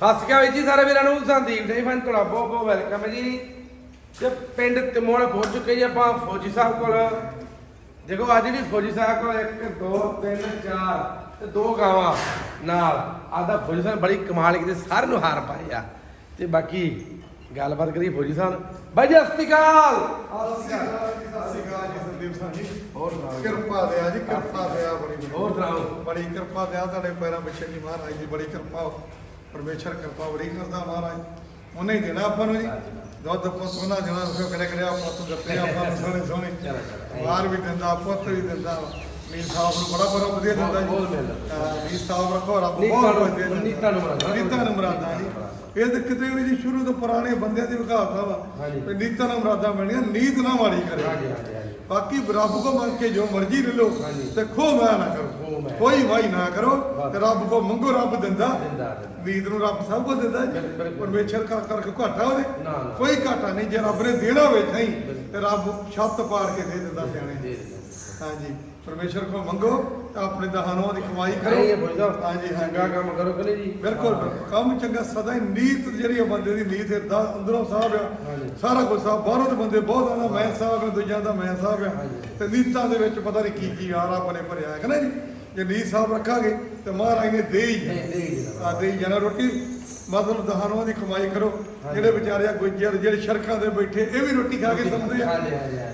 ਸਤਿ ਸ਼੍ਰੀ ਅਕਾਲ ਜੀ ਸਾਰੇ ਵੀਰਾਂ ਨੂੰ ਸੰਦੀਪ ਜੀ ਫਨ ਤੁਹਾਡਾ ਬਹੁਤ ਬਹੁਤ ਵੈਲਕਮ ਹੈ ਜੀ। ਤੇ ਪਿੰਡ ਤਿਮੋੜ ਪਹੁੰਚ ਚੁੱਕੇ ਜੀ ਆਪਾਂ ਫੌਜੀ ਸਾਹਿਬ ਕੋਲ। ਦੇਖੋ ਅੱਜ ਵੀ ਫੌਜੀ ਸਾਹਿਬ ਕੋਲ 1 2 3 4 ਤੇ ਦੋ ਗਾਵਾਂ ਨਾਲ ਆਦਾ ਫੌਜੀ ਸਾਹਿਬ ਬੜੀ ਕਮਾਲ ਕੀਤੀ ਸਾਰਿਆਂ ਨੂੰ ਹਾਰ ਪਾਏ ਆ। ਤੇ ਬਾਕੀ ਗੱਲਬਾਤ ਕਰੀ ਫੌਜੀ ਸਾਹਿਬ। ਬਾਈ ਜੀ ਸਤਿ ਸ਼੍ਰੀ ਅਕਾਲ। ਹੋਰ ਸੁਣਾਓ ਕਿਰਪਾ ਦਿਆ ਜੀ ਕਿਰਪਾ ਦਿਆ ਬੜੀ ਬੜੀ। ਹੋਰ ਸੁਣਾਓ? ਬੜੀ ਕਿਰਪਾ ਦਿਆ ਤੁਹਾਡੇ ਪੈਰਾਂ ਪਿੱਛੇ ਜੀ ਮਹਾਰਾਜ ਦੀ ਬੜੀ ਕਿਰਪਾ। ਪਰਮੇਸ਼ਰ ਕਿਰਪਾ ਬੜੀ ਕਰਦਾ ਮਹਾਰਾਜ। ਉਹਨੇ ਹੀ ਦੇਣਾ ਆਪਾਂ ਨੂੰ ਜੀ। ਦੁੱਧ ਪੁੱਤ ਉਹਨਾਂ ਦੇਣਾ ਉਹ ਕਰੇ ਕਰੇ ਆਪਾਂ ਤੋਂ ਦਿੱਤੇ ਆਪਾਂ ਨੂੰ ਸੋਹਣੇ ਸੋਹਣੇ। ਬਾਹਰ ਵੀ ਦਿੰਦਾ ਪੁੱਤ ਵੀ ਦਿੰਦਾ। ਮੀਰ ਸਾਹਿਬ ਨੂੰ ਬੜਾ ਬੜਾ ਵਧੀਆ ਦਿੰਦਾ ਜੀ। ਮੀਰ ਸਾਹਿਬ ਰੱਖੋ ਰੱਬ ਬਹੁਤ ਨੂੰ- ਵਧੀਆ। ਨੀਤਾਂ ਨੂੰ ਮੁਰਾਦਾਂ। ਨੀਤਾਂ ਨੂੰ ਮੁਰਾਦਾਂ ਜੀ। ਇਹ ਤਾਂ ਕਿਤੇ ਵੀ ਜੀ ਸ਼ੁਰੂ ਤੋਂ ਪੁਰਾਣੇ ਬੰਦਿਆਂ ਦੀ ਵਿਖਾਵਤਾ ਵਾ। ਨੀਤਾਂ ਨਾਲ ਮੁਰਾਦਾਂ ਮਿਲਣੀਆਂ ਨੀਤ ਨਾ ਮਾੜੀ ਕਰੇ। ਬਾਕੀ ਰੱਬ ਕੋ ਮੰਗ ਕੇ ਜੋ ਮਰਜ਼ੀ ਲੈ ਲਓ। ਤੇ ਖੋ ਮੈਂ ਨਾ ਕਰੋ। ਕੋਈ ਵਾਈ ਨਾ ਕਰੋ। ਤੇ ਰੱਬ ਕੋ ਮੰਗੋ ਰੱਬ ਦਿੰਦਾ। ਵੀਰ ਨੂੰ ਰੱਬ ਸਭ ਕੁਝ ਦਿੰਦਾ। ਪਰਮੇਸ਼ਰ ਕਰ ਕਰਕੇ ਘਾਟਾ ਉਹਦੇ। ਕੋਈ ਘਾਟਾ ਨਹੀਂ ਜੇ ਰੱਬ ਨੇ ਦੇਣਾ ਹੋਵੇ ਥਈ। ਤੇ ਰੱਬ ਛੱਤ ਪਾੜ ਕੇ ਦੇ ਦਿੰਦਾ ਸਿਆਣੇ। ਹਾਂਜੀ ਪਰਮੇਸ਼ਰ ਕੋ ਮੰਗੋ ਤੇ ਆਪਣੇ ਦਹਾਨੋਂ ਦੀ ਕਮਾਈ ਕਰੋ ਹਾਂਜੀ ਚੰਗਾ ਕੰਮ ਕਰੋ ਕਿ ਜੀ ਬਿਲਕੁਲ। ਕੰਮ ਚੰਗਾ ਸਦਾ ਹੀ ਨੀਤ ਜਿਹੜੀ ਬੰਦੇ ਦੀ ਨੀਤ ਹੈ ਅੰਦਰੋਂ ਸਾਹਿਬ ਆ। ਸਾਰਾ ਕੁਝ ਸਾਹਿਬ ਬਾਹਰੋਂ ਦੇ ਬੰਦੇ ਬਹੁਤ ਆਉਂਦਾ ਮੈਂ ਸਾਹਿਬ ਨੇ ਦੂਜਿਆਂ ਦਾ ਮੈਂ ਸਾਹਿਬ ਹਾਂਜੀ। ਤੇ ਨੀਤਾਂ ਦੇ ਵਿੱਚ ਪਤਾ ਨਹੀਂ ਕੀ ਕੀ ਆਰਾ ਬਣੇ ਭਰਿਆ ਹੈ ਨਾ ਜੀ ਜੇ ਨੀਤ ਸਾਹਿਬ ਰੱਖਾਂਗੇ ਤੇ ਮਹਾਰਾਜ ਨੇ ਦੇ ਹੀ ਹੀ। ਆ ਦੇ ਹੀ ਜਾਣਾ ਰੋਟੀ ਮਤਲਬ ਦਹਾਨੋਂ ਦੀ ਕਮਾਈ ਕਰੋ। ਜਿਹੜੇ ਵਿਚਾਰੇ ਆ ਗੁੱਜਰ ਜਿਹੜੇ ਸੜਕਾਂ ਦੇ ਬੈਠੇ ਇਹ ਵੀ ਰੋਟੀ ਖਾ ਕੇ ਸਮਝਦੇ ਆ।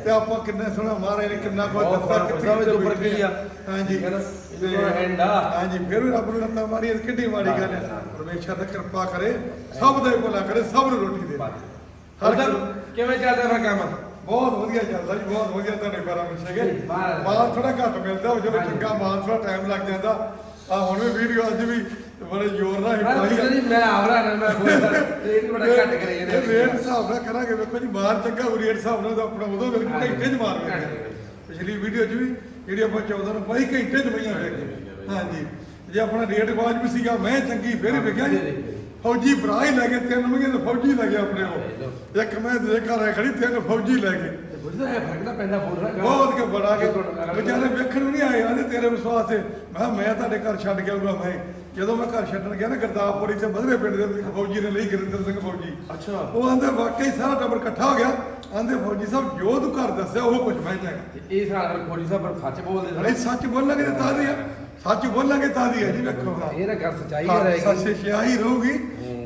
ਤੇ ਆਪਾਂ ਕਿੰਨਾ ਸੋਹਣਾ ਮਹਾਰਾਜ ਨੇ ਕਿੰਨਾ ਕੁਝ ਦਿੱਤਾ ਕਿੱਥੇ ਕਿੱਥੇ ਉੱਪਰ ਕੀ ਆ? ਹਾਂਜੀ। ਹਾਂਜੀ ਫਿਰ ਵੀ ਰੱਬ ਨੂੰ ਲੱਤਾਂ ਮਾਰੀ ਕਿੱਡੀ ਮਾੜੀ ਗੱਲ ਹੈ ਪਰਮੇਸ਼ਰ ਦਾ ਕਿਰਪਾ ਕਰੇ ਸਭ ਦਾ ਹੀ ਭਲਾ ਕਰੇ ਸਭ ਨੂੰ ਰੋਟੀ ਦੇ ਹਰ ਹਰ ਕਿਵੇਂ ਚੱਲਦਾ ਫਿਰ ਕੰਮ? ਬਹੁਤ ਵਧੀਆ ਚੱਲਦਾ ਜੀ ਬਹੁਤ ਵਧੀਆ ਤੁਹਾਡੇ ਪੈਰਾਂ ਵਿੱਚ ਹੈਗੇ ਬਾਹਰ- ਮਾਲ ਥੋੜਾ ਘੱਟ ਮਿਲਦਾ ਉਹ ਜਦੋਂ ਚੰਗਾ ਮਾਲ ਥੋੜਾ ਟਾਈਮ ਲੱਗ ਜਾਂਦਾ ਆ ਹੁਣ ਵੀ ਵੀਡੀਓ ਅੱਜ ਵੀ ਬੜੇ ਜ਼ੋਰ ਨਾਲ ਹੀ ਮੈਂ ਪਾਈ ਪੁੱਛਿਆ ਜੀ ਮੈਂ ਆਵਰਾ ਨਾ ਮੈਂ ਬੋਲਦਾ ਰੇਟ ਬੜਾ ਘੱਟ ਕਰੇ ਇਹ ਰੇਟ ਹਿਸਾਬ ਨਾਲ ਕਰਾਂਗੇ ਵੇਖੋ ਜੀ ਮਾਰ ਚੰਗਾ ਉਹ ਰੇਟ ਹਿਸਾਬ ਨਾਲ ਤਾਂ ਆਪਣਾ ਉਦੋਂ ਬਿਲਕੁਲ ਹਾਂਜੀ। ਘੰਟੇ 'ਚ ਮਾਰ ਘੰਟੇ ਵੇਖਿਆ ਚ। ਪਿਛਲੀ ਵੀਡੀਓ 'ਚ ਵੀ ਜਿਹੜੀ ਆਪਾਂ 14 ਨੂੰ ਪਾਈ ਘੰਟੇ 'ਚ ਪਈਆਂ ਵੇਖੇ ਹਾਂਜੀ। ਜੇ ਆਪਣਾ ਰੇਟ ਬਾਜ ਵੀ ਸੀਗਾ ਮੈਂ ਚੰਗੀ ਫਿਰ ਹੀ ਵੇਖਿਆ ਜੀ। ਫੌਜੀ ਭਰਾ ਹੀ ਲੈ ਗਏ ਤਿੰਨ ਮਹੀਨੇ ਤੋਂ ਫੌਜੀ ਲੈ ਗਏ ਆਪਣੇ ਕੋਲ ਇੱਕ ਮੈਂ ਦੇ ਘਰ ਖੜੀ ਤਿੰਨ ਫੌਜੀ ਲੈ ਗਏ। ਪੈਂਦਾ ਬੋਲ ਰਿਹਾ ਬਹੁਤ ਕੇ ਬੜਾ ਕੇ ਵਿਚਾਰੇ ਵੇਖਣ ਨੂੰ ਨਹੀਂ ਆਏ ਆਂਦੇ ਤੇਰੇ ਵਿਸ਼ਵਾਸ ਤੇ। ਮੈਂ ਮੈਂ ਤੁਹਾਡੇ ਘਰ ਛੱਡ ਕੇ ਆਊਗਾ ਮੈਂ। ਜਦੋਂ ਮੈਂ ਘਰ ਛੱਡਣ ਗਿਆ ਨਾ ਗਰਦਾਪੁਰੀ ਤੇ ਮਧਰੇ ਪਿੰਡ ਦੇ ਇੱਕ ਫੌਜੀ ਨੇ ਲਈ ਗੁਰਿੰਦਰ ਸਿੰਘ ਫੌਜੀ। ਅੱਛਾ। ਉਹ ਆਂਦੇ ਵਾਕਈ ਸਾਰਾ ਟੱਬਰ ਇਕੱਠਾ ਹੋ ਗਿਆ। ਆਂਦੇ ਫੌਜੀ ਸਾਹਿਬ ਜੋ ਤੂੰ ਘਰ ਦੱਸਿਆ ਉਹ ਕੁਝ ਮੈਂ ਤੇ ਇਹ ਸਾਲ ਖੋਜੀ ਸਾਹਿਬ ਪਰ ਸੱਚ ਬੋਲਦੇ ਅਰੇ ਸੱਚ ਬੋਲਾਂਗੇ ਤਾਂ ਦੀ ਆ। ਸੱਚ ਬੋਲਾਂਗੇ ਤਾਂ ਦੀ ਆ ਜੀ ਵੇਖੋ। ਇਹ ਨਾ ਗੱਲ ਸਚਾਈ ਰਹੇਗੀ ਸੱਚ ਸਿਆਹੀ ਰਹੂਗੀ।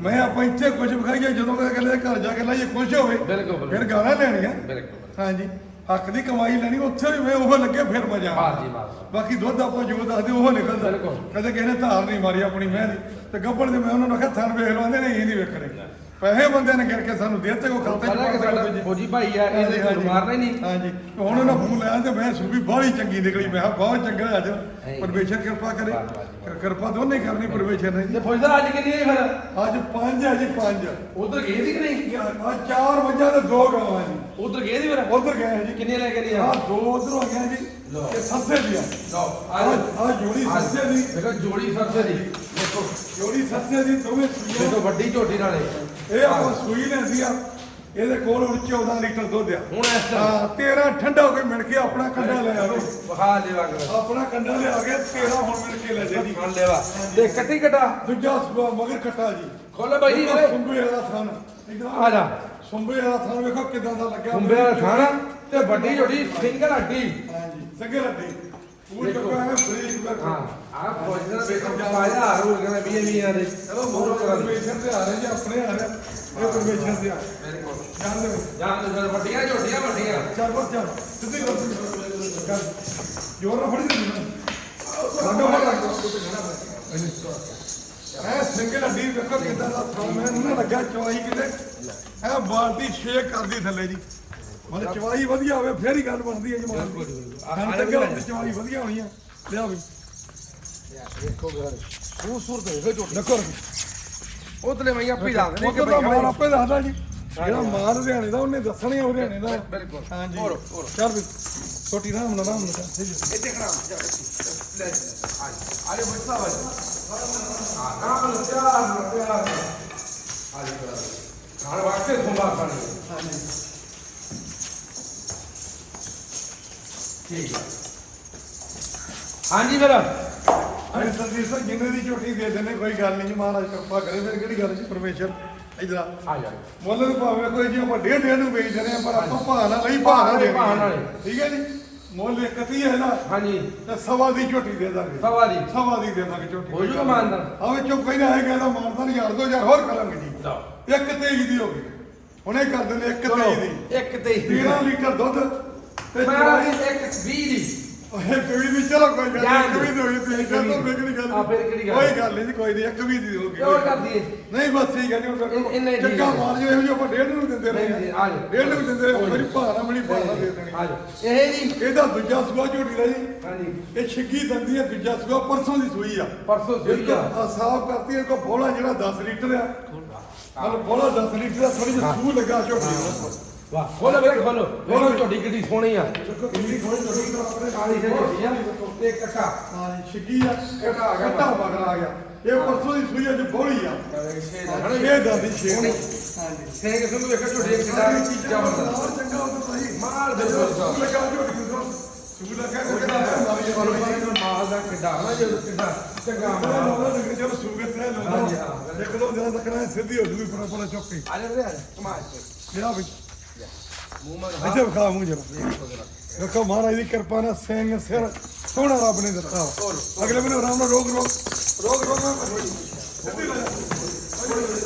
ਮੈਂ ਆਪਾਂ ਇੱਥੇ ਕੁਝ ਵਿਖਾਈਏ ਜਦੋਂ ਕਦੇ ਕਹਿੰਦੇ ਘਰ ਜਾ ਕੇ ਲਾਈਏ ਖੁਸ਼ ਹੋਵੇ। ਬਿਲਕੁਲ, ਬਿਲਕੁਲ। ਫਿਰ ਗਾਣਾ ਲੈਣੀਆਂ। ਬਿਲਕੁਲ। ਹਾਂਜੀ। ਹੱਕ ਦੀ ਕਮਾਈ ਲੈਣੀ ਉੱਥੇ ਵੀ ਮੈਂ ਉਹ ਲੱਗੇ ਫਿਰ ਮਜ਼ਾ ਜੀ। ਬਾਕੀ ਦੁੱਧ ਆਪਾਂ ਜੋ ਦੱਸਦੇ ਉਹ ਨਿਕਲਦਾ। ਬਿਲਕੁਲ। ਕਦੇ ਕਿਸੇ ਨੇ ਧਾਰ ਨਹੀਂ ਮਾਰੀ ਆਪਣੀ ਮੈਂ ਦੀ ਤੇ ਗੱਬੜ ਦੇ ਮੈਂ ਉਹਨਾਂ ਨੂੰ ਆਖਿਆ ਥਣ ਵੇਖ ਲਵਾਂਦੇ ਨੇ ਇਹ ਨਹੀਂ ਵੇਖਣੇ। ਪੈਸੇ ਬੰਦੇ ਨੇ ਕੇ ਸਾਨੂੰ ਦੇ ਤੇ ਉਹ ਖਾਤੇ ਕਿ ਪਾ ਸਾਡਾ। ਫੌਜੀ ਭਾਈ ਆ ਇਹਦੇ ਹਾਂਜੀ, ਕੋਲ ਮਾਰਨਾ ਹੀ ਨਹੀਂ। ਹਾਂਜੀ। ਹੁਣ ਉਹਨਾਂ ਫੋਨ ਲਿਆ ਤੇ ਮੈਂ ਸੂਬੀ ਬਾਹਲੀ ਚੰਗੀ ਨਿਕਲੀ। ਮੈਂ ਕਿਹਾ ਬਹੁਤ ਚੰਗਾ ਅੱਜ। ਪਰਮੇਸ਼ਰ ਕਿਰਪਾ ਕਰੇ। ਵਾਹ, ਵਾਹ, ਵਾਹ। ਕਿਰਪਾ ਦੋਨੇ ਕਰਨੀ ਪਰਮੇਸ਼ਰ ਨੇ। ਤੇ ਫੌਜੀ ਸਾਹਿਬ ਅੱਜ ਕਿੰਨੀ ਹੈ ਫਿਰ? ਅੱਜ ਪੰਜ ਹੈ ਜੀ ਪੰਜ। ਉਧਰ ਗਏ ਸੀ ਕਿ ਨਹੀਂ? ਆ ਚਾਰ ਮੱਝਾਂ ਤੇ ਦੋ ਗਾਵਾਂ ਜੀ। ਉਧਰ ਗਏ ਸੀ ਫਿਰ? ਉਧਰ ਗਏ ਹੈ ਜੀ। ਕਿੰਨੇ ਲੈ ਕੇ ਆ? ਦੋ ਉਧਰ ਹੋ ਗਏ ਜੀ। ਲਓ। ਇਹ ਸੱਸੇ ਦੀ ਆ ਲਓ ਆ ਆ ਜੋੜੀ ਸੱਸੇ ਦੀ। ਦੇਖੋ ਜੋੜੀ ਸੱਸੇ ਦੀ। ਦੇਖੋ ਜੋੜੀ ਸੱਸੇ ਦੀ ਦੋਵੇਂ ਸੂਈਆਂ। ਦੇਖੋ ਵੱਡੀ ਝੋਟੀ ਨਾਲੇ। ਇਹ ਆਪਾਂ ਸੂਈ ਲੈਂਦੀ ਆ। ਇਹਦੇ ਕੋਲ ਹੁਣ 14 ਲੀਟਰ ਦੁੱਧ ਆ। ਹੁਣ ਇਸ ਹਾਂ 13 ਠੰਡਾ ਹੋ ਕੇ ਮਿਲ ਕੇ ਆਪਣਾ ਕੰਡਾ ਲੈ ਆਵੇ। ਬਖਾ ਲੈਵਾ ਕਰ ਆਪਣਾ ਕੰਡਾ ਲਿਆ ਕੇ 13 ਹੁਣ ਮਿਲ ਕੇ ਲੈ ਜੇ ਜੀ ਖਾਣ ਲੈਵਾ ਤੇ ਕੱਟੀ ਕਟਾ। ਦੂਜਾ ਮਗਰ ਕੱਟਾ ਜੀ। ਖੋਲੋ ਬਾਈ ਜੀ ਸੁੰਬੇ ਵਾਲਾ ਇੱਧਰ ਆ। ਜਾ। ਸੁੰਬੇ ਵਾਲਾ ਥਣ ਵੇਖੋ ਕਿਦਾਂ ਦਾ ਲੱਗਿਆ। ਖੁੰਬੇ ਵਾਲਾ ਖਾਣਾ ਤੇ ਵੱਡੀ ਝੋਟੀ ਸਿੰਗਲ ਹੱਡੀ। ਹਾਂਜੀ ਸੰਗੇ ਰੱਡੀ ਉਹ ਚੁੱਕਾ ਹੈ ਫਰੀਕ ਦਾ ਹਾਂ। ਆ ਦਾ ਬੇਟਾ ਪਾਇਆ ਹਾਰ ਹੋ ਗਿਆ 20 20 ਦੇ ਚਲੋ ਮੋਰੋ ਪਰਮੇਸ਼ਰ ਤੇ ਆ ਰਹੇ ਜੀ ਆਪਣੇ ਆ ਰਹੇ। ਇਹ ਪਰਮੇਸ਼ਰ ਤੇ ਆ ਮੇਰੇ ਕੋਲ ਜਾਣ ਦੇ ਜਾਨ ਦੇ ਵੱਡੀਆਂ ਝੋਟੀਆਂ ਵੱਡੀਆਂ। ਚੱਲ ਬਸ ਚੱਲ। ਸਿੱਧੀ ਕਰ ਚੱਲ। ਜੋਰ ਨਾਲ ਫੜੀ ਦੇ ਸਾਡਾ ਫੜ ਐ ਸਿੰਗਲ ਅੱਡੀ ਵੇਖੋ ਕਿਦਾਂ ਦਾ ਥਾਂ ਮੈਂ ਨਾ ਲੱਗਾ ਚਵਾਈ ਕਿਤੇ। ਐ ਬਾਲਟੀ ਸ਼ੇਕ ਕਰਦੀ ਥੱਲੇ ਜੀ। ਮਤਲਬ ਚਵਾਈ ਵਧੀਆ ਹੋਵੇ ਫੇਰ ਹੀ ਗੱਲ ਬਣਦੀ ਹੈ ਜੀ ਮਾਲ ਹਾਂ ਤੱਕ ਚਵਾਈ ਵਧੀਆ ਹੋਣੀ ਆ। ਲਿਆ ਵੀ ਦੇਖੋ ਗਾਰ ਸੂਰ ਸੂਰ ਤੇ ਵੇਖੋ ਦੇਖੋ ਉਤਲੇ ਮੈਂ ਆਪੇ ਦੱਸ ਦੇਣੇ ਕਿ ਉਹ ਤਾਂ ਮਾਲ ਭਾਈ ਆਪੇ ਦੱਸਦਾ ਜੀ ਜਿਹੜਾ ਮਾਲ ਹਰਿਆਣੇ ਦਾ ਉਹਨੇ ਦੱਸਣਾ ਹੀ ਹਰਿਆਣੇ ਦਾ ਬਿਲਕੁਲ ਹਾਂਜੀ ਹੋਰ ਹੋਰ ਚੱਲ ਵੀ ਛੋਟੀ ਰਾਮ ਨਾਲ ਰਾਮ ਨਾਲ ਸਹੀ ਹੈ। ਇੱਥੇ ਖੜਾ ਲੈ ਆਰੇ ਬੱਚਾ ਵਾ ਹਾਂ ਨਾਮ ਨੂੰ ਪਿਆਰ ਨਾਲ ਪਿਆਰ ਨਾਲ ਆਲੇ ਖਾਣ ਵਾਸਤੇ ਖੁੰਬਾ ਖਾਣੀ ਹਾਂਜੀ ਠੀਕ ਹੈ ਹਾਂਜੀ ਫਿਰ ਅਰੇ ਸਰਜੀਤ ਸਿੰਘ ਜਿੰਨੇ ਦੀ ਝੋਟੀ ਦੇ ਦੇਣੇ ਕੋਈ ਗੱਲ ਨਹੀਂ ਮਹਾਰਾਜ ਕਿਰਪਾ ਕਰੇ ਫਿਰ ਕਿਹੜੀ ਗੱਲ ਜੀ ਪਰਮੇਸ਼ਰ ਇਧਰ ਆ। ਜਾ। ਮੁੱਲ ਨੂੰ ਭਾਵੇਂ ਕੋਈ ਜੀ ਵੱਡੇ ਡੇ ਨੂੰ ਵੇਚ ਦੇਣੇ ਆ, ਪਰ ਆਪਾਂ ਭਾਅ ਨਾਲ ਲਈ ਭਾਅ ਨਾਲ ਭਾਅ ਨਾਲ। ਠੀਕ ਹੈ ਜੀ? ਮੁੱਲ ਇੱਕ ਤੀ ਹੈ ਨਾ ਹਾਂਜੀ। ਤੇ ਸਵਾ ਦੀ ਝੋਟੀ ਦੇ ਦਾਂਗੇ। ਸਵਾ ਦੀ। ਸਵਾ ਦੀ ਦੇ ਦਾਂਗੇ ਝੋਟੀ। ਹੋ ਜੂਗਾ ਮਾਨਦਾਨ? ਆਵੇ ਚੁੱਪ ਹੀ ਨਾ ਹੈਗਾ ਤਾਂ ਮਾਨਦਾਨ ਯਾਰ ਦੋ ਯਾਰ ਹੋਰ ਕਰਾਂਗੇ ਜੀ। ਲਓ। ਇੱਕ ਤੇਈ ਦੀ ਹੋ ਗਈ। ਹੁਣੇ ਕਰ ਦਿੰਦੇ ਇੱਕ ਤੇਈ ਦੀ। ਇੱਕ ਤੇ 13 ਲੀਟਰ ਦੁੱਧ ਤੇ ਮੈਂ ਚੌਵੀ ਇੱਕ 20 ਦੀ। ਇੱਕ ਵੀ ਦੀ ਚਲੋ ਕੋਈ ਗੱਲ ਨਹੀਂ ਇੱਕ ਵੀ ਦੀ ਹੋਈ ਤੁਸੀਂ ਕਹਿੰਦੇ ਵੀ। ਮੇਰੀ ਗੱਲ ਆ, ਫਿਰ ਕਿਹੜੀ ਗੱਲ? ਕੋਈ ਗੱਲ ਨਹੀਂ ਕੋਈ ਨਹੀਂ ਇੱਕ ਵੀ ਦੀ ਹੋ ਗਈ ਕਿਉਂ ਕਰ ਦਈਏ ਨਹੀਂ ਬਸ ਠੀਕ ਹੈ ਜੀ ਹੁਣ ਇਨ- ਇੰਨਾ ਹੀ ਠੀਕ ਚੱਕਾ ਹੈ। ਮਾਰ ਜੋ ਇਹੋ ਜਿਹਾ ਆਪਾਂ ਡੇਢ ਨੂੰ ਦਿੰਦੇ ਰਹੇ ਨਹੀਂ, ਆ। ਡੇਢ ਨੂੰ ਦਿੰਦੇ ਰਹੇ ਮੇਰੀ ਨਹੀਂ। ਭਾਰਾ ਮਣੀ ਭਾਰਾ ਦੇ ਦੇਣੀ। ਆ ਜਾ ਇਹ ਜੀ। ਇਹਦਾ ਦੂਜਾ ਸੂਆ ਝੋਟੀ ਦਾ ਜੀ। ਹਾਂਜੀ। ਇਹ ਛਿੱਗੀ ਦੰਦੀ ਹੈ ਦੂਜਾ ਸੂਆ ਪਰਸੋਂ ਦੀ ਸੂਈ ਆ। ਪਰਸੋਂ ਸੂਈ ਆ। ਸਾਫ਼ ਕਰਤੀ ਇਹ ਕੋ ਬੋਲਾ ਜਿਹੜਾ 10 ਲੀਟਰ ਆ। ਮਤਲਬ ਬੋਲਾ 10 ਲੀਟਰ ਆ ਥੋੜੀ ਜਿਹੀ ਸੂ ਲੱਗਾ ਝੋਟੀ ਵਾਹ ਖੋਲੋ ਵੀਰੇ ਖੋਲੋ ਖੋਲੋ ਤੁਹਾਡੀ ਕਿੱਡੀ ਸੋਹਣੀ ਆ ਦੇਖੋ ਕਿੰਨੀ ਖੋਈ ਝੋਟੀ ਦਾ ਆਪਣੇ ਕਾਲੀ ਜਿਹੀ ਝੋਟੀ ਆ ਤੇ ਕੱਟਾ ਹਾਂ ਜੀ ਛਿੱਗੀ ਆ ਕੱਟਾ ਆ ਗਿਆ। ਕੱਟਾ ਮਗਰ ਆ ਗਿਆ ਇਹ ਪਰਸੋਂ ਦੀ ਸੂਈ ਆ ਜੋ ਬੋਲੀ ਆ ਇਹ ਦੰਦੀ ਛੇ ਸੋਹਣੀ। ਹਾਂਜੀ ਸੇ ਕਿਸ ਨੂੰ ਵੇਖੋ ਝੋਟੀ ਇੱਕ ਕਿੱਡਾ ਸਾਰੀ ਚੀਜ਼ਾਂ ਜ਼ਬਰਦਸਤ ਹੋਰ ਚੰਗਾ ਹੁੰਦਾ ਭਾਈ ਮਾਲ ਦੇ ਸਾਹਿਬ ਲੱਗਾ ਝੋਟੀ ਨੂੰ ਸੂ ਲੱਗਾ ਕੋਈ ਨਾ ਮਾਰੀ ਤੁਹਾਨੂੰ ਪਤਾ ਕਿ ਮਾਲ ਦਾ ਕਿੱਡਾ ਹਨਾ ਜੇ ਕਿੱਡਾ ਚੰਗਾ ਮਾਲ ਚਲੋ ਸੂਗੇ ਤੇ ਲੈ ਹਾਂਜੀ, ਲਓ ਹਾਂ। ਇੱਕ ਦੋ ਦਿਨਾਂ ਤੱਕ ਨਾ ਸਿੱਧੀ ਹੋ ਜੂਗੀ ਪਰ ਪਰ ਚੁੱਕੀ ਆ ਜਾ ਵੀਰੇ ਕਮਾਲ ਲਿਆ ਵੀ ਮੂੰਹ ਮਾ ਇੱਥੇ ਵਿਖਾ ਮੂੰਹ ਜਰਾ ਦੇਖੋ ਮਹਾਰਾਜ ਦੀ ਕਿਰਪਾ ਨਾਲ ਸਿੰਘ ਸਿਰ ਸੋਹਣਾ ਰੱਬ ਨੇ ਦਿੱਤਾ ਵਾ। ਅਗਲੇ ਮੈਨੂੰ ਆਰਾਮ ਨਾਲ ਰੋਗ ਰੋਗ ਰੋਗ ਰੋਗ ਨਾ ਕਰੋ ਜੀ। ਸਿੱਧੀ ਲੈ ਜਾ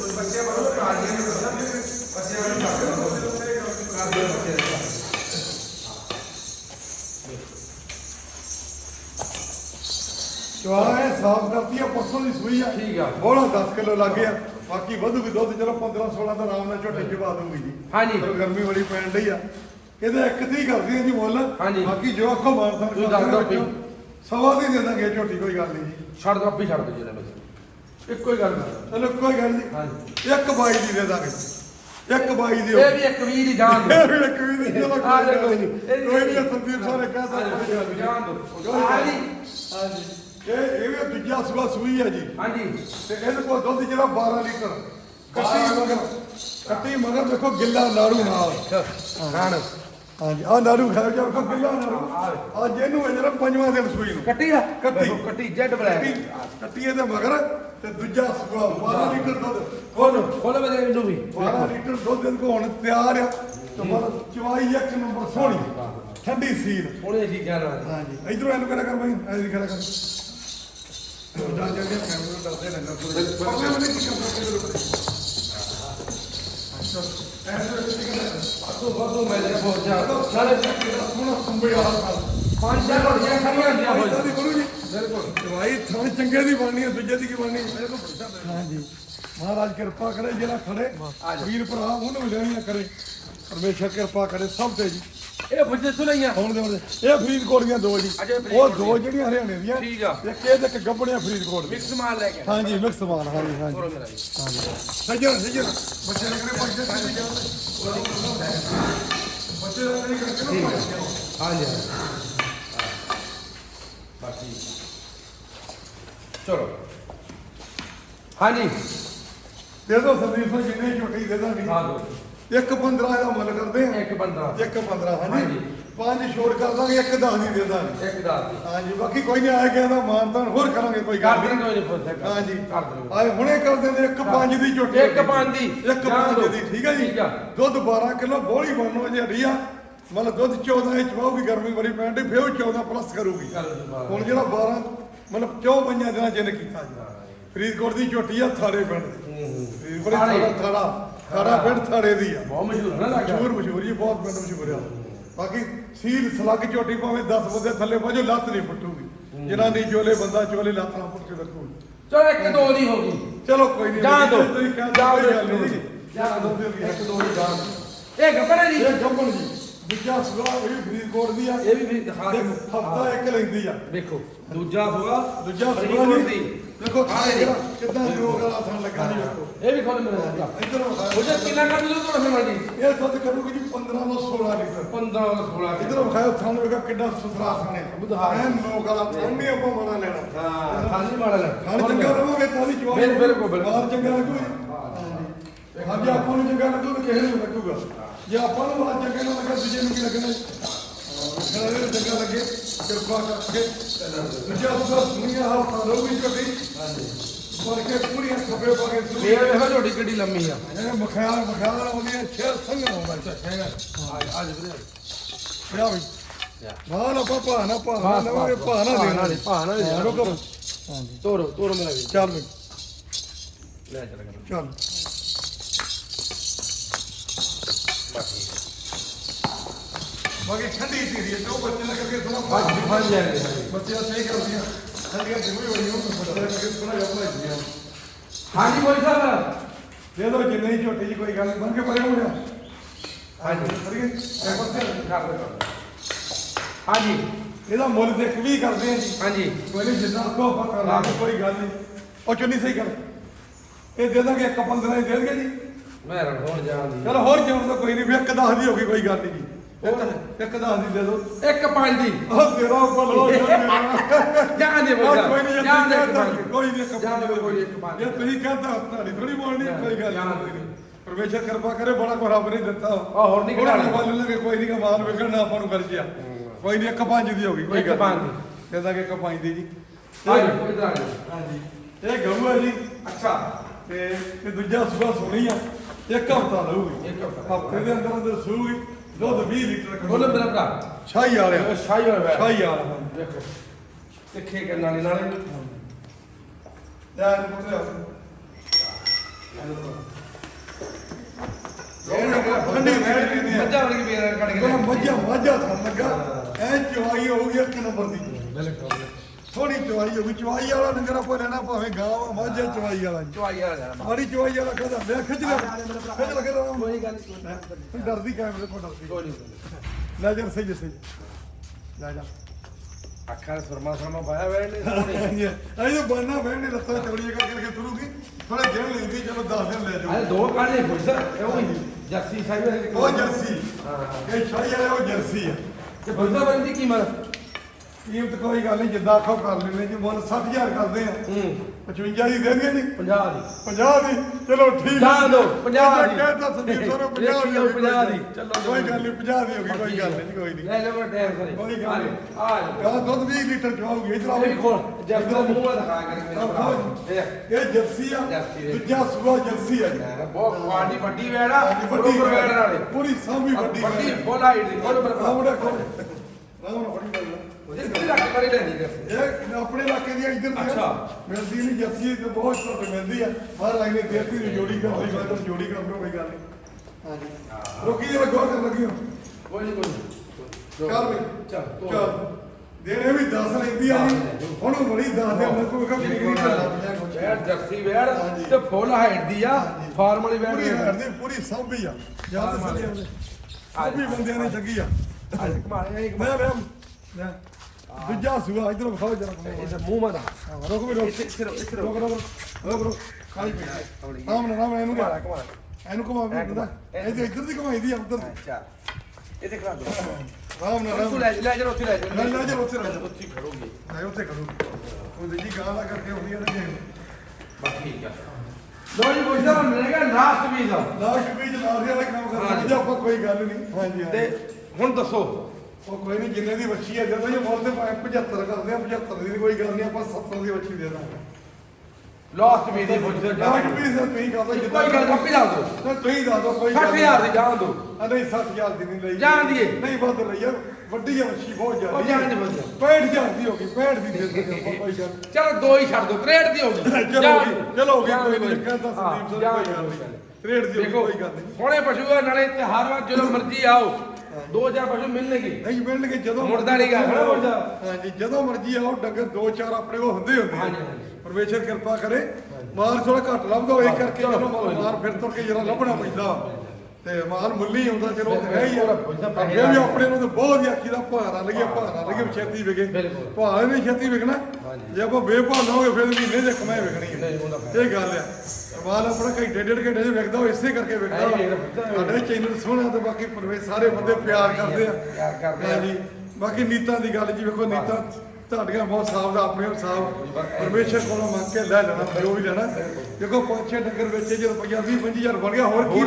ਚਵਾਏ ਸਾਫ਼ ਕਰਤੀ ਆ ਪਰਸੋਂ ਦੀ ਸੂਈ ਆ ਠੀਕ ਆ। ਬੋਲਾ 10 ਕਿਲੋ ਲੱਗ ਗਿਆ ਬਾਕੀ ਵਧੂ ਵੀ ਦੁੱਧ ਚਲੋ 15 16 ਦਾ ਆਰਾਮ ਨਾਲ ਝੋਟੇ ਚਵਾ ਦੂੰਗੀ ਜੀ। ਹਾਂਜੀ। ਚਲੋ ਗਰਮੀ ਬੜੀ ਪੈਣ ਡਈ ਆ। ਇਹਦੇ ਇੱਕ ਤੀ ਕਰਦੀ ਆ ਜੀ ਮੁੱਲ। ਹਾਂਜੀ। ਬਾਕੀ ਜੋ ਅੱਖੋਂ ਮਾਰਦਾ ਤੁਸੀਂ ਦੱਸ ਦਿਓ। ਸਵਾ ਦੀ ਦੇ ਦਾਂਗੇ ਝੋਟੀ ਕੋਈ ਗੱਲ ਨਹੀਂ ਜੀ। ਛੱਡ ਦੋ ਆਪੇ ਛੱਡ ਦੋ ਜਿਹਨੇ ਵਿੱਚ। ਇੱਕੋ ਹੀ ਗੱਲ ਕਰ ਚਲੋ ਕੋਈ ਗੱਲ ਨਹੀਂ ਹਾਂਜੀ। ਇੱਕ ਬਾਈ ਦੀ ਦੇ ਦਾਂਗੇ। ਇੱਕ ਬਾਈ ਦੀ ਇਹ ਵੀ ਇੱਕ ਵੀਹ ਦੀ ਜਾਨ ਦੋ ਇਹ ਵੀ ਇੱਕ ਵੀ ਨਹੀਂ ਚਲੋ ਆ ਜਾ ਕੋਈ ਕੋਈ ਨਹੀਂ। ਨਹੀਂ। ਕੋਈ ਨਹੀਂ ਸੰਦੀਪ ਸਾਰੇ ਕਹਤਾ ਕੋਈ ਗੱਲ ਨਹੀਂ ਜਾਨ ਦੋ ਆ ਜੀ ਹਾਂਜੀ। ਇਹ ਇਹ ਦੂਜਾ ਸੂਆ ਸੂਈ ਆ ਜੀ। ਹਾਂਜੀ। ਤੇ ਇਹਦੇ ਕੋਲ ਦੁੱਧ ਜਿਹੜਾ 12 ਲੀਟਰ ਕੱਟੀ ਮਗਰ ਕੱਟੀ ਮਗਰ ਦੇਖੋ ਗਿੱਲਾ ਨਾੜੂ ਨਾਲ। ਰਾਣ। ਹਾਂਜੀ ਆ ਨਾੜੂ ਖਾਓ ਜਾ ਵੇਖੋ ਗਿੱਲਾ ਨਾੜੂ। ਅੱਜ ਇਹਨੂੰ ਹੈ ਜਿਹੜਾ ਪੰਜਵਾਂ ਦਿਨ ਸੂਈ ਨੂੰ। ਕੱਟੀ ਦਾ ਕੱਟੀ। ਕੱਟੀ ਜੈਡ ਬਲੈਕ। ਕੱਟੀ ਇਹਦੇ ਮਗਰ ਤੇ ਦੂਜਾ ਸੂਆ 12 ਲੀਟਰ ਦੁੱਧ। ਖੋਲੋ ਖੋਲੋ ਮੇਰੇ ਮੈਨੂੰ ਵੀ। 12 ਲੀਟਰ ਦੁੱਧ ਇਹਦੇ ਕੋਲ ਹੁਣ ਤਿਆਰ ਆ। ਤੇ ਮਤਲਬ ਚਵਾਈ ਇੱਕ ਨੰਬਰ ਸੋਹਣੀ ਠੰਡੀ ਸੀਲ। ਸੋਹਣੀਆਂ ਚੀਜ਼ਾਂ ਨਾਲ। ਹਾਂਜੀ ਇਧਰੋਂ ਇਹਨੂੰ ਕਰਾ ਕਰ ਬਾਈ ਐਂ ਕਰਾ ਕਰ। ਜਾ ਜਾ ਕੈਮਰੇ ਦੱਸਦੇ ਰਹਿਣਾ ਪੂਰੇ ਪਰਲੇ ਵਾਲੇ ਕੀ ਕਰਦੇ ਵਾਧੂ ਵਾਧੂ ਮੈਂ ਜੇ ਬਹੁਤ ਜਾ ਨਾਲੇ ਸੋਹਣਾ ਸੰਭੇ ਵਾਲਾ ਪੰਜ ਚਾਰ ਰੋਟੀਆਂ ਖਾਣੀਆਂ ਹੁੰਦੀਆਂ ਹੋਈ ਦੀ ਗੁਰੂ ਜੀ ਬਿਲਕੁਲ ਦਵਾਈ ਥਾਂ ਚੰਗੇ ਦੀ ਬਣਨੀ ਹੈ ਦੂਜੇ ਦੀ ਕੀ ਬਣਨੀ ਹਾਂਜੀ। ਮਹਾਰਾਜ ਕਿਰਪਾ ਕਰੇ, ਜਿਹੜਾ ਖੜੇ, ਵੀਰ ਭਰਾ, ਉਹਨੂੰ ਲੈਣੀਆਂ ਕਰੇ। ਪਰਮੇਸ਼ਰ ਕਿਰਪਾ ਕਰੇ ਸਭ ਤੇ ਜੀ। ਇਹ ਬੁੱਝੇ ਸੁਣਾਈਆਂ ਹੁਣ ਦੇ ਉਹਦੇ ਇਹ ਫਰੀਦਕੋਟ ਦੀਆਂ ਦੋ ਜੀ। ਅੱਛਾ, ਇਹ ਉਹ ਫਰੀਦਕੋਟ ਦੋ ਜਿਹੜੀਆਂ ਹਰਿਆਣੇ ਦੀਆਂ ਠੀਕ ਆ। ਇੱਕ ਇਹ ਤੇ ਇੱਕ ਗੱਬੜਿਆ ਫਰੀਦਕੋਟ ਦੀ। ਮਿਕਸ ਮਾਲ ਲੈ ਕੇ ਹਾਂਜੀ ਮਿਕਸ ਸਮਾਨ ਹਾਂਜੀ ਹਾਂਜੀ। ਮੇਰਾ ਜੀ। ਸੱਜਣ ਸੱਜਣ। ਬੱਚੇ ਨੇ ਕਿਹੜੇ ਬੱਚੇ ਬੱਚੇ ਨਹੀਂ ਕਰਕੇ ਠੀਕ ਹੈ ਹਾਂਜੀ। ਬਾਕੀ। ਚਲੋ। ਹਾਂਜੀ। ਦੇ ਦੋ ਸੰਦੀਪ ਸਿੰਘ ਜਿੰਨੇ ਝੋਟੀ ਦੇ ਦਾਂਗੇ। ਆ ਦੋ। ਇੱਕ 15 ਦਾ ਮੁੱਲ ਕਰਦੇ ਆ। ਇੱਕ ਬੰਦਾ ਇੱਕ 15 ਹਾਂਜੀ। ਹਾਂਜੀ। ਪੰਜ ਛੋੜ ਕਰ ਦਾਂਗੇ ਇੱਕ 10 ਦੀ ਦੇ ਦਾਂਗੇ। ਇੱਕ ਦਾ। ਹਾਂਜੀ ਬਾਕੀ ਕੋਈ ਨਹੀਂ ਆਇਆ ਗਿਆ ਦਾ ਮਾਨਤਾਨ ਹੋਰ ਕਰਾਂਗੇ ਕੋਈ ਕਰ ਗੱਲ ਦੇ ਨਹੀਂ। ਕੋਈ ਨਹੀਂ ਕਰ ਹਾਂਜੀ। ਕਰ ਆਏ ਹੁਣੇ ਕਰ ਦਿੰਦੇ ਇੱਕ ਪੰਜ ਦੀ ਝੋਟੀ ਇੱਕ ਪੰਜ ਦੀ। ਇੱਕ ਜਾਣ ਪੰਜ ਦਿਓ। ਦੀ ਠੀਕ ਹੈ ਜੀ। ਠੀਕ ਆ। ਦੁੱਧ 12 ਕਿਲੋ ਬੋਲੀ ਬਣਨੋਂ ਜੇ ਰੀਆ ਮਤਲਬ ਦੁੱਧ 14 ਇੰਚ ਪਾਉਗੀ ਗਰਮੀ ਬੜੀ ਪੈਣ ਦੀ ਫਿਰ ਉਹ 14 ਪਲੱਸ ਕਰੂਗੀ। ਹੁਣ ਜਿਹੜਾ 12 ਮਤਲਬ ਕਿਉਂ ਪੰਜਾਂ ਦਿਨਾਂ ਚ ਇਹਨੇ ਕੀਤਾ ਜੀ। ਫਰੀਦਕੋਟ ਦੀ ਝੋਟੀ ਆ ਥਾੜੇ ਪਿੰਡ ਦੀ। ਫਰੀਦਕੋਟ ਥਾੜੇ। ਥਾੜਾ। ਥਾੜਾ ਪਿੰਡ ਥਾੜੇ ਦੀ ਆ। ਬਹੁਤ ਮਸ਼ਹੂਰ ਨਾ ਲੱਗਾ ਮਸ਼ਹੂਰ ਮਸ਼ਹੂਰ ਜੀ ਬਹੁਤ ਪਿੰਡ ਮਸ਼ਹੂਰ ਆ। ਬਾਕੀ ਸੀਲ ਸਲੱਗ ਝੋਟੀ ਭਾਵੇਂ 10 ਬੰਦੇ ਥੱਲੇ ਬਾਜੋ ਲੱਤ ਨਹੀਂ ਫੁੱਟੂਗੀ। ਜਨਾਨੀ ਚੋਲੇ ਬੰਦਾ ਚੋਲੇ ਲੱਤ ਨਾ ਫੁੱਟ ਕੇ ਰੱਖੂ। ਚਲੋ ਇੱਕ ਦੋ ਦੀ ਹੋ ਗਈ। ਚਲੋ ਕੋਈ ਨਹੀਂ ਜੀ ਜਾਣ ਦਿਓ। ਦੋ। ਇੱਕ ਦੋ ਦੀ ਜਾਨ ਇਹ ਗੱਪਣਾ ਜੀ। ਇਹ ਗੱਬਣ ਜੀ। ਦੂਜਾ ਸੁਗਾ ਇਹ ਵੀ ਫਰੀਦਕੋਟ ਦੀ ਆ। ਇਹ ਵੀ ਫਿਰ ਦਿਖਾ ਦਿਓ। ਹਫਤਾ ਇੱਕ ਲੈਂਦੀ ਆ। ਦੇਖੋ ਦੂਜਾ ਹੋਗਾ ਦੂਜਾ ਸੁਗਾ ਫਰੀਦਕੋਟ ਦੀ। ਦੇਖੋ। ਕਿੱਦਾਂ ਜੋਗ ਵਾਲਾ ਥਣ ਲੱਗਾ ਵੇਖੋ ਇਹ ਵੀ ਖੋਲ ਮੇਰੇ ਨਾਲ ਇਧਰੋਂ ਉਹ ਜੇ ਕਿੰਨਾ ਕਰ ਦੂ ਤੁਹਾਡੇ ਨਾਲ ਜੀ ਇਹ ਦੁੱਧ ਕਰੂਗੀ ਜੀ 15 ਤੋਂ 16 ਲੀਟਰ। 15 16 ਇਧਰੋਂ ਖਾਓ ਥਣ ਵੇਖੋ ਕਿੱਡਾ ਸੁਥਰਾ ਥਣ ਹੈ। ਬੁਧਾਰ। ਐਨ ਲੋਕ ਵਾਲਾ ਥਣ ਨਹੀਂ ਆਪਾਂ ਮਾਣਾ ਲੈਣਾ। ਹਾਂ ਖਾਲੀ ਮਾੜਾ ਲੈ ਥਣ ਚੰਗਾ ਰਹੋਗੇ ਤਾਂ ਹੀ ਜਵਾਬ ਬਿਲ- ਬਿਲਕੁਲ, ਬਿਲਕੁਲ। ਚੰਗਾ ਲੱਗੂ ਹਾਂਜੀ ਆਪਾਂ ਨੂੰ ਚੰਗਾ ਲੱਗੂ ਤਾਂ ਕਿਸੇ ਨੂੰ ਲੱਗੂਗਾ। ਜੇ ਆਪਾਂ ਨੂੰ ਬਾਹਰ ਚੰਗਾ ਨਾ ਲੱਗਾ ਦੂਜੇ ਨੂੰ ਕੀ ਲੱਗਣਾ? ਦੇ ਚੰਗਾ ਲੱਗੇ ਕਿਰਪਾ ਕਰਕੇ। ਦੂਜਾ ਸੁਆ ਸੁਣੀਆਂ ਹਲਕਾ ਰਹੂਗੀ ਝੋਟੀ। ਹਾਂਜੀ ਪਰ ਕੇ ਪੂਰੀਆਂ ਖੱਬੇ ਪਾ ਕੇ ਸੁਣੀ ਫੇਰ ਵੇਖੋ ਝੋਟੀ ਕਿੱਡੀ ਲੰਮੀ ਆ। ਇਹ ਮਖਿਆਲ ਮਖਿਆਲ ਆਉਂਦੀਆਂ ਛੇ ਸੰਗਣ ਆਉਂਦਾ ਹੈਗਾ ਅੱਜ ਵੀਰੇ ਲਿਆ ਵੀ। ਨਾ ਨਾ ਪਾਪਾ ਨਾ ਪਾ ਨਾ ਬਸ, ਪਾ ਨਾ ਦੇਣਾ ਨਾ ਦੇ, ਭਾਅ ਨਾ ਦੇ। ਹਾਂ, ਰੁਕੋ। ਤੋਰੋ ਤੋਰੋ ਮੇਰਾ ਵੀਰ ਚੱਲ ਵੀ ਲੈ ਚੱਲ। ਚੱਲ। ਬਾਕੀ ਠੰਡੀ ਧੀਰੀ ਹੈ ਜੋ ਬੱਚੇ ਨਾਲ ਕਰਕੇ ਥੋੜਾ ਹਾਂਜੀ ਹਾਂਜੀ ਜਾਂਦੇ ਹਾਂਜੀ। ਬੱਚੇ ਸਹੀ ਕਰਦੀਆਂ ਠੰਡੀਆਂ ਜਿਵੇਂ ਹੋਈ ਉਹ ਕਰਕੇ ਥੋੜਾ ਜਿਹਾ ਭਲਾਈਆਂ ਹਾਂਜੀ ਮੋਈ ਸਾਹਿਬ। ਦੇ ਦੋ ਜਿੰਨੇ ਹੀ ਝੋਟੀ ਜੀ ਕੋਈ ਗੱਲ ਬਣ ਕੇ ਪਰੇ ਹੋ ਜਾ। ਹਾਂਜੀ। ਠੀਕ ਹੈ ਇਹ ਪਾਸੇ ਕਰ ਦੇ ਹਾਂਜੀ। ਇਹਦਾ ਮੁੱਲ ਤੇ ਵੀ ਕਰਦੇ ਆ ਜੀ। ਹਾਂਜੀ। ਕੋਈ ਨਹੀਂ ਜਿੰਨਾ ਕੋ ਆਪਾਂ ਕਰ ਲਾਂਗੇ ਕੋਈ ਗੱਲ ਨਹੀਂ ਉਹ ਚੁੰਨੀ ਸਹੀ ਕਰ। ਇਹ ਦੇ ਦਾਂਗੇ ਇੱਕ 15 ਹੀ ਦੇ ਦੇਣਗੇ ਜੀ। ਮੈਂ ਰਣ ਹੋਣ ਜਾਂਦੀ ਚਲੋ ਹੋਰ ਤਾਂ ਕੋਈ ਨਹੀਂ ਵੀ ਇੱਕ 10 ਦੀ ਹੋ ਗਈ ਕੋਈ ਗੱਲ ਨਹੀਂ ਜੀ। ਇੱਕ- ਇੱਕ 10 ਦੀ ਦੇ ਦਿਓ। ਇੱਕ ਪੰਜ ਦੀ। ਉਹ ਤੇਰਾ ਉੱਪਰ ਲੋ ਜਾਣ ਦੇ ਬੋਲ ਕੋਈ ਨਹੀਂ ਦੇ ਕੋਈ ਨਹੀਂ ਇੱਕ ਜਾਣ ਦੇ ਕੋਈ ਇੱਕ ਪੰਜ ਜੇ ਤੁਸੀਂ ਕਹਿੰਦਾ ਤੁਹਾਡੀ ਥੋੜੀ ਬੋਲਣੀ ਕੋਈ ਗੱਲ ਨਹੀਂ। ਪਰਮੇਸ਼ਰ ਕਿਰਪਾ ਕਰੇ ਬੜਾ ਕੋ ਰੱਬ ਨੇ ਦਿੱਤਾ। ਆਹ ਹੋਰ ਨਹੀਂ। ਨੇ ਬੋਲ ਲਗੇ ਕੋਈ ਨਹੀਂ ਕਮਾਲ ਵਿਕਣਾ ਆਪਾਂ ਨੂੰ ਕਰਜਿਆ ਕੋਈ ਨਹੀਂ ਇੱਕ ਪੰਜ ਦੀ ਹੋ ਗਈ ਕੋਈ ਇੱਕ ਗੱਲ ਪੰਜ ਨਹੀਂ। ਦੇ ਦਾਂਗੇ ਇੱਕ ਪੰਜ ਦੀ ਜੀ। ਹਾਂਜੀ। ਇਹ ਗਊ ਹੈ ਜੀ। ਅੱਛਾ। ਤੇ ਇਹ ਦੂਜਾ ਸੂਆ ਸੋਣੀ ਆ। ਇੱਕ ਹਫਤਾ ਲਊਗੀ ਇੱਕ ਹਫ਼ਤਾ। ਹਫ਼ਤੇ ਦੇ ਅੰਦਰ ਅੰਦਰ ਸੂਗੀ ਦੁੱਧ 20 ਲੀਟਰ ਬੋਲੋ ਮੇਰਾ ਭਰਾ ਛਾਈ ਵਾਲਿਆ ਸ਼ਾਹੀ ਹੋਇਆ ਛਾਈ ਵਾਲਾ ਦੇਖੋ ਤਿੱਖੇ ਕਰਨ ਵਾਲੀ ਨਾਲੇ। ਯਾਰ ਪੁੱਤਰ ਕਿੰਨੀ ਮੱਝਾਂ ਵਰਗੀ ਬੇਰ ਕੱਢ ਕੇ ਮੱਝਾਂ ਮੱਝਾਂ ਥਣ ਲੱਗਾ। ਐ ਚਵਾਈ ਹੋਊਗੀ ਇੱਕ ਨੰਬਰ ਦੀ। ਬਿਲਕੁਲ। ਥੋੜੀ ਚਵਾਈ ਹੋਊਗੀ। ਚਵਾਈ ਵਾਲਾ ਡੰਗਰ ਆਪਾਂ ਲੈਣਾ ਭਾਵੇਂ ਗਾਂ ਮੱਝ ਚਵਾਈ ਵਾਲਾ ਜੀ। ਚੁਆਈ ਆ ਜਾਣਾ ਮਾੜੀ ਚਵਾਈ ਵਾਲਾ ਕਹਦਾ ਮੈਂ ਖਿੱਚ ਲਿਆ। ਖਿੱਚ ਲਗੇ ਰਹਾ ਕੋਈ ਗੱਲ ਨਹੀਂ ਡਰਦੀ ਕੈਮਰੇ ਕੋਲ ਡਰਦੀ ਕੋਈ ਨਹੀਂ। ਲੈ ਜਰ ਸਹੀ ਸਹੀ ਲੈ ਜਾ। ਅੱਖਾਂ ਸੁਰਮਾ ਸੁਰਮਾ ਪਾਇਆ ਵੈਣ ਨੇ ਅਜੇ ਤਾਂ ਬਣਨਾ ਬਹਿਣੇ ਲੱਤਾਂ ਚੌੜੀਆਂ ਕਰਕੇ ਕਰਕੇ ਤੁਰੂਗੀ। ਥੋੜੇ ਦਿਨ ਲੈਂਦੀ ਚਲੋ 10 ਦਿਨ ਲੈ ਅਰੇ ਜਾਓ ਦੋ ਕਾਢੇ ਖੁਸ਼ ਇਹ ਉਹ ਹੀ ਜਰਸੀ ਸਾਹਿਬ ਹੈ ਉਹ ਜਰਸੀ। ਹਾਂ ਇਹ ਸ਼ਾਹੀ ਵਾਲਾ ਉਹ ਜਰਸੀ ਆ। ਤੇ ਬੰਦਾ ਬੰਦੀ ਕੀਮਤ ਕੀਮਤ ਕੋਈ ਗੱਲ ਨਹੀਂ ਜਿੱਦਾਂ ਆਖੋ ਕਰ ਲੈਣੇ ਜੀ ਮੁੱਲ 60000 ਕਰਦੇ ਆ ਹੂੰ। 55 ਦੀ ਦੇ ਜੀ। 50 ਦੀ। 50 ਦੀ। ਚਲੋ ਠੀਕ ਜਾਣ ਦਿਓ, 50 ਦੀ। ਕਹਿੰਦਾ ਸੰਦੀਪ ਸੋਨੂੰ 50 ਦੀ ਦੇਖੀ ਜਾਓ, 50 ਦੀ। ਚਲੋ ਕੋਈ ਗੱਲ ਨਹੀਂ 50 ਦੀ ਹੋ ਗਈ ਕੋਈ ਗੱਲ ਨਹੀਂ ਕੋਈ ਨਹੀਂ। ਲੈ ਲੈ ਮੈਂ ਟਾਈਮ ਕਰੇ ਕੋਈ ਗੱਲ ਨਹੀਂ। ਆ ਜਾ ਕਾ ਦੁੱਧ 20 ਲੀਟਰ ਚਵਾਉਗੀ ਇਧਰ ਆਓ ਇਹ ਵੀ ਖੋਲ ਜਰਸੀ ਦਾ ਮੂੰਹ ਆ ਦਿਖਾ ਕਰ ਮੇਰੇ ਭਰਾ ਇਹ ਇਹ ਜਰਸੀ ਆ ਜਰਸੀ। ਦੂਜਾ ਸੂਆ ਜਰਸੀ ਆ ਜੀ। ਬਹੁਤ ਕੁਆਲਿਟੀ ਵੱਡੀ ਵੈੜਾ ਵੱਡੀ ਵੱਡੀ ਵੈੜ ਨਾਲੇ ਪੂਰੀ ਸਾਂਭੀ ਵੱਡੀ ਵੱਡੀ ਫੁੱਲ ਹਾਈਟ ਦੀ ਫੁੱਲ ਬਰਬਰ। ਰਾਮੜਾ ਕੋਲ ਰਾਮੜਾ ਫੜੀ ਗੱਲ ਉਹਦੇ ਕਿਹੜੀ ਰੱਖ ਕਰੇ ਲੈਣੀ ਜਰਸੀ ਇਹ ਆਪਣੇ ਇਲਾਕੇ ਦੀ ਇੱਧਰ ਦੀ ਆ। ਅੱਛਾ। ਮਿਲਦੀ ਨਹੀਂ ਜਰਸੀ ਤੇ ਬਹੁਤ ਘੱਟ ਮਿਲਦੀ ਆ। ਬਾਹਰ ਆਈ ਨੇ ਦੇਤੀ ਨੂੰ ਜੋੜੀ ਕਰ ਲਈ ਮੈਂ ਤਾਂ ਜੋੜੀ ਕਰ ਲਓ ਕੋਈ ਗੱਲ ਨਹੀਂ। ਹਾਂਜੀ। ਰੋਕੀ ਜਿਹੜਾ ਗੌਰ ਕਰਨ ਲੱਗੀ ਹੋ ਕੋਈ ਨਹੀਂ ਕੋਈ ਨਹੀਂ। ਚੱਲ ਬਈ। ਚੱਲ ਤੋਰ। ਚੱਲ। ਦੇਣੇ ਵੀ 10 ਲੈਂਦੀ ਆ ਜੀ। ਹੁਣ ਉਹ ਬੜੀ 10 ਦੇ ਮੇਰੇ ਕੋਲ ਕਿਹੜੀ ਕਿਹੜੀ ਗੱਲ ਵੈੜ ਜਰਸੀ ਵੈੜ ਹਾਂਜੀ। ਤੇ ਫੁੱਲ ਹਾਈਟ ਦੀ ਆ ਫਾਰਮ ਵਾਲੀ ਵੈੜ ਪੂਰੀ ਹਾਰ ਦੀ ਪੂਰੀ ਸਾਂਭੀ ਆ। ਜਾਂ ਤਾਂ ਸੱਜੇ ਹੁੰਦੇ ਉਹ ਵੀ ਬੰਦਿਆਂ ਨੇ ਜੱਗੀ ਆ। ਆ ਜਾ ਕਮਾਲੇ ਇੱਕ ਮੈਂ ਮੈਂ ਮੈਂ ਦੂਜਾ ਸੂਆ ਇਧਰੋਂ ਖਾਓ ਜਰਾ ਇਹ ਮੂੰਹ ਮਾ ਦਾ ਰੁਕ ਵੀ ਰੁਕ ਇੱਥੇ ਇੱਥੇ ਰੁਕ, ਇੱਥੇ ਰੁਕ ਰੁਕ ਰੁਕ ਰੁਕ ਰੁਕ ਖਾਲੀ ਪਈ ਹੌਲੀ। ਰਾਮ ਨਾਲ ਰਾਮ ਇਹਨੂੰ ਕਮਾਲਾ ਘੁਮਾ ਕਮਾਲਾ ਇਹਨੂੰ ਘੁਮਾ ਵੀ ਦਿੰਦਾ ਇਹ ਤੇ ਇੱਧਰ ਦੀ ਘੁਮਾਈ ਦੀ ਆ ਉੱਧਰ ਦੀ। ਅੱਛਾ ਇਹ ਦੇਖ ਲਾ ਦੋ ਰਾਮ ਨਾਲ ਤੂੰ ਰਾਮ ਲੈ ਲੈ ਜਾ ਉੱਥੇ ਲੈ ਜਾ ਲੈ ਲੈ ਜਾ ਉੱਥੇ ਲੈ ਜਾ। ਉੱਥੇ ਖੜੋਗੇ ਮੈਂ ਉੱਥੇ ਕਰੂੰ ਉਹ ਜੀ ਗਾਂ ਦਾ ਕਰਕੇ ਹੁੰਦੀ ਆ ਨਾ ਜੇ ਬਸ ਠੀਕ ਆ ਲੋ ਜੀ ਪੁੱਛਦਾ ਮਿਲੇਗਾ ਲਾਸਟ ਵੀਜ਼ ਲਾਸਟ ਵਿੱਚ ਲਾਰੀ ਵਾਲਾ ਕੰਮ ਕਰਨਾ ਹਾਂਜੀ। ਜੇ ਆਪਾਂ ਕੋਈ ਗੱਲ ਨਹੀਂ ਹਾਂਜੀ ਤੇ ਹਾਂਜੀ ਹੁਣ ਦੱਸੋ ਉਹ ਕੋਈ ਨਹੀਂ ਜਿੰਨੇ ਦੀ ਵੱਛੀ ਹੈ ਜਦੋਂ ਇਹ ਮੁੱਲ ਤੇ ਭਾਵੇਂ 75 ਕਰਦੇ ਆ 75 ਦੀ ਕੋਈ ਗੱਲ ਨਹੀਂ ਆਪਾਂ 70 ਦੀ ਵੱਛੀ ਦੇ ਦਾਂਗੇ ਲਾਸਟ ਵੀਜ਼ ਦੀ ਪੁੱਛਦਾ ਲਾਸਟ ਵੀ ਸਰ ਤੁਸੀਂ ਜਿੱਦਾਂ ਕੋਈ ਗੱਲ ਕਾਪੀ ਲਾ ਦਿਓ ਤਾਂ ਤੁਸੀਂ ਦੱਸ ਦਿਓ ਕੋਈ ਗੱਲ 60000 ਦੀ ਜਾਣ ਦੋ ਨਹੀਂ 60000 ਦੀ ਨਹੀਂ ਲਈ ਜਾਣ ਦੀਏ। ਨਹੀਂ ਵੱਧ ਲਈ ਆ ਵੱਡੀ ਆ ਵੱਛੀ ਬਹੁਤ ਜ਼ਿਆਦਾ ਉਹ ਜਾਣ ਦੀ ਵਧੀਆ। 65000 ਦੀ ਹੋ ਗਈ 65 ਦੀ ਦੇ ਦਿੰਦੇ ਆਪਾਂ ਕੋਈ ਗੱਲ ਨਹੀਂ। ਚਲੋ ਦੋ ਹੀ ਛੱਡ ਦੋ 63 ਦੀ ਚਲੋ ਜਾਣ ਜੀ, ਦਿਓ। ਚਲੋ ਹੋ ਗਈ ਕੋਈ। ਨਹੀਂ ਕਹਿੰਦਾ ਹਾਂ, ਸੰਦੀਪ ਸਰ ਕੋਈ ਗੱਲ। ਨਹੀਂ ਰੇਟ ਦੀ ਦੇਖੋ ਕੋਈ ਗੱਲ ਨਹੀਂ ਸੋਹਣੇ ਪਸ਼ੂ ਆ ਨਾਲੇ ਤੇ ਹਰ ਵਾਰ ਜਦੋਂ ਮਰਜ਼ੀ ਆਓ 2000 ਪਸ਼ੂ ਮਿਲਣਗੇ। ਨਹੀਂ ਮਿਲਣਗੇ ਜਦੋਂ ਮੁੜਦਾ ਨੀ ਗਾ, ਖੜਾ ਮੁੜਦਾ। ਹਾਂਜੀ ਜਦੋਂ ਮਰਜ਼ੀ ਆਓ ਡੰਗਰ ਦੋ ਚਾਰ ਆਪਣੇ ਕੋਲ ਹੁੰਦੇ ਹੁੰਦੇ ਆ। ਹਾਂਜੀ, ਹਾਂਜੀ। ਪਰਮੇਸ਼ਰ ਕਿਰਪਾ ਕਰੇ। ਮਾਲ ਥੋੜਾ ਘੱਟ ਲੱਭਦਾ ਹੋਏ ਕਰਕੇ ਚਲੋ, ਜਦੋਂ ਕੋਈ ਫਿਰ ਤੁਰ ਕੇ ਜਰਾ ਲੱਭਣਾ ਪੈਂਦਾ। ਤੇ ਮਾਲ ਮੁੱਲੀ ਆਉਂਦਾ ਚਲੋ ਤੇ ਹੈ ਹੀ ਆ। ਅੱਗੇ ਵੀ ਆਪਣੇ ਨੂੰ ਤਾਂ ਬਹੁਤ ਹੀ ਆਖੀ ਦਾ ਭਾਰਾ ਲਈਏ ਭਾਰਾ ਲਈਏ ਛੇਤੀ ਵਿਕੇ। ਬਿਲਕੁਲ। ਭਾਅ ਨਹੀਂ ਛੇਤੀ ਵਿਕਣਾ। ਜੇ ਆਪਾਂ ਬੇਭਾਅ ਨਾ ਹੋਵੇ ਫਿਰ ਮਹੀਨੇ ਦੇ ਕਮਾਈ ਵਿਕਣੀ ਨਹੀਂ, ਉਹਦਾ ਹੈ। ਇਹ ਗੱਲ ਆ। ਮਾਲ ਆਪਣਾ ਘੰਟੇ ਡੇਢ ਘੰਟੇ ਚ ਵਿਕਦਾ ਉਹ ਇਸੇ ਕਰਕੇ ਵਿਕਦਾ। ਸਾਡੇ ਚੈਨਲ ਸੋਹਣਾ ਤੇ ਬਾਕੀ ਪਰਵੇ ਸਾਰੇ ਬੰਦੇ ਪਿਆਰ ਕਰਦੇ ਆ। ਪਿਆਰ ਕਰਦੇ ਆ। ਹਾਂਜੀ। ਬਾਕੀ ਨੀਤਾਂ ਦੀ ਗੱਲ ਜੀ ਵੇਖੋ ਨੀਤਾਂ ਤੁਹਾਡੀਆਂ ਬਹੁਤ ਸਾਫ਼ ਦਾ ਆਪਣੇ ਸਾਫ਼। ਪਰਮੇਸ਼ਰ ਕੋਲੋਂ ਮੰਗ ਕੇ ਲੈ ਲੈਣਾ ਜੋ ਵੀ ਲੈਣਾ। ਦੇਖੋ ਪੰਜ ਛੇ ਡੰਗਰ ਵੇਚੇ ਜੇ ਰੁਪਈਆ 20 25000 ਬਣ ਗਿਆ ਹੋਰ ਕੀ?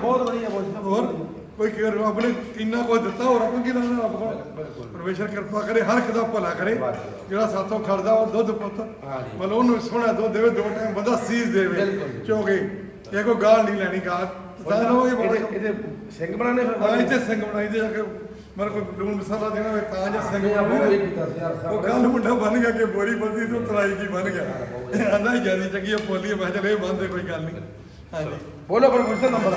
ਬਹੁਤ ਵਧੀਆ ਪੁੱਛਦਾ ਹੋਰ? ਕੋਈ ਕਰ ਆਪਣੇ ਇੰਨਾ ਕੁਝ ਦਿੱਤਾ ਹੋਰ ਆਪਾਂ ਕੀ ਲੈਣਾ? ਰੱਬ ਕੋਲ। ਪਰਮੇਸ਼ਰ ਕਿਰਪਾ ਕਰੇ ਹਰ ਇੱਕ ਦਾ ਭਲਾ ਕਰੇ। ਜਿਹੜਾ ਸਾਥੋਂ ਖੜਦਾ ਉਹ ਦੁੱਧ ਪੁੱਤ। ਮਤਲਬ ਉਹਨੂੰ ਸੋਹਣਾ ਦੁੱਧ ਦੇਵੇ ਦੋ ਟਾਈਮ ਬੰਦਾ ਸੀਜ਼ ਦੇਵੇ। ਚੋਗੇ ਇਹ ਕੋਈ ਗਾਲ ਨਹੀਂ ਲੈਣੀ ਗਾਲ ਤਾਂ ਲਓਗੇ ਬੜਾ। ਇਹਦੇ ਸਿੰਘ ਬਣਾਣੇ ਹਾਂ ਇੱਥੇ ਸਿੰਘ ਬਣਾਈ ਦੇ ਜਾ ਕੇ। ਮਰ ਕੋਈ ਲੂਣ ਮਸਾਲਾ ਦੇਣਾ ਹੋਵੇ ਤਾਂ ਜਾਂ ਸਿੰਘ ਬਣਾਉਣੇ। ਨੇ। ਉਹ ਕੱਲ ਮੁੰਡਾ ਬਣ ਗਿਆ ਕਿ ਬੋਰੀ ਬੰਦੀ ਤੋਂ ਤਰਾਈ ਕੀ ਬਣ ਗਿਆ। ਆਂਦਾ ਜਿਆਦੀ ਚੰਗੀ ਆ ਬੋਲੀ ਮੈਂ ਚਲ ਬੰਦੇ ਕੋਈ ਗੱਲ ਨਹੀਂ। ਹਾਂਜੀ। ਬੋਲੋ ਪਰਮੇਸ਼ਰ ਨੰਬਰ।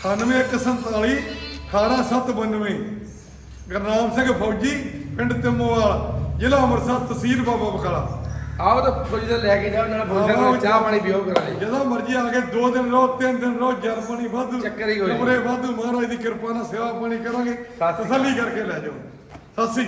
9147 18792 ਗਰਨਾਮ ਸਿੰਘ ਫੌਜੀ ਪਿੰਡ ਤਿੰਮੋਵਾਲ ਜ਼ਿਲ੍ਹਾ ਅੰਮ੍ਰਿਤਸਰ ਤਹਿਸੀਲ ਬਾਬਾ ਬਕਾਲਾ ਆਓ ਤਾਂ ਫੌਜੀ ਦਾ ਲੈ ਕੇ ਜਾਓ ਨਾਲ ਫੌਜੀ ਚਾਹ ਪਾਣੀ ਪੀਓ ਕਰਾ ਲਈ। ਜਦੋਂ ਮਰਜ਼ੀ ਆ ਕੇ ਦੋ ਦਿਨ ਰਹੋ ਤਿੰਨ ਦਿਨ ਰਹੋ ਪਾਣੀ ਵਾਧੂ ਚੱਕਰ ਹੀ ਨਹੀਂ। ਕਮਰੇ ਵਾਧੂ ਮਹਾਰਾਜ ਦੀ ਕਿਰਪਾ ਨਾਲ ਸੇਵਾ ਪਾਣੀ ਕਰਾਂਗੇ। ਤਸੱਲੀ ਕਰਕੇ ਲੈ ਜਾਓ। ਸਤਿ ਸ੍ਰੀ